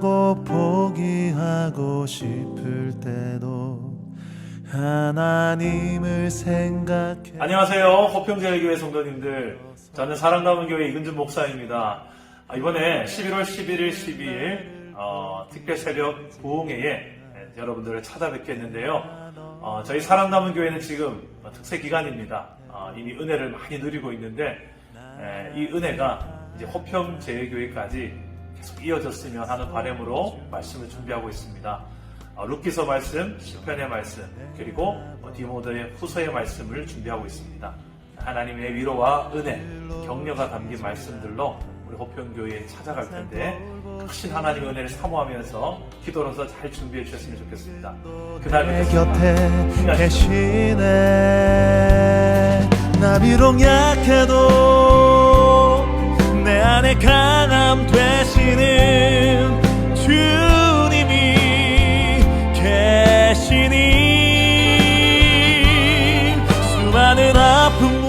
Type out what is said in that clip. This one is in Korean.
곧 포기하고 싶을 때도 하나님을 생각해 안녕하세요. 호평제일교회 성도님들. 저는 사랑남은 교회 이근준 목사입니다. 아, 이번에 11월 11일, 12일 어, 특별 새벽 부흥회에 예, 여러분들을 찾아뵙겠는데요. 어, 저희 사랑남은 교회는 지금 특세 기간입니다. 어, 이미 은혜를 많이 누리고 있는데 예, 이 은혜가 이제 호평 제일교회까지 계속 이어졌으면 하는 바람으로 말씀을 준비하고 있습니다. 어, 루키서 말씀, 시편의 말씀, 그리고 어, 디모데의 후서의 말씀을 준비하고 있습니다. 하나님의 위로와 은혜, 격려가 담긴 말씀들로 우리 호평교회에 찾아갈 텐데 크신 하나님의 은혜를 사모하면서 기도로서 잘 준비해 주셨으면 좋겠습니다. 그날 내 뵙겠습니다. 계시네 나 비록 약해도 나의 가남 되시는 주님이 계시니 수많은 아픔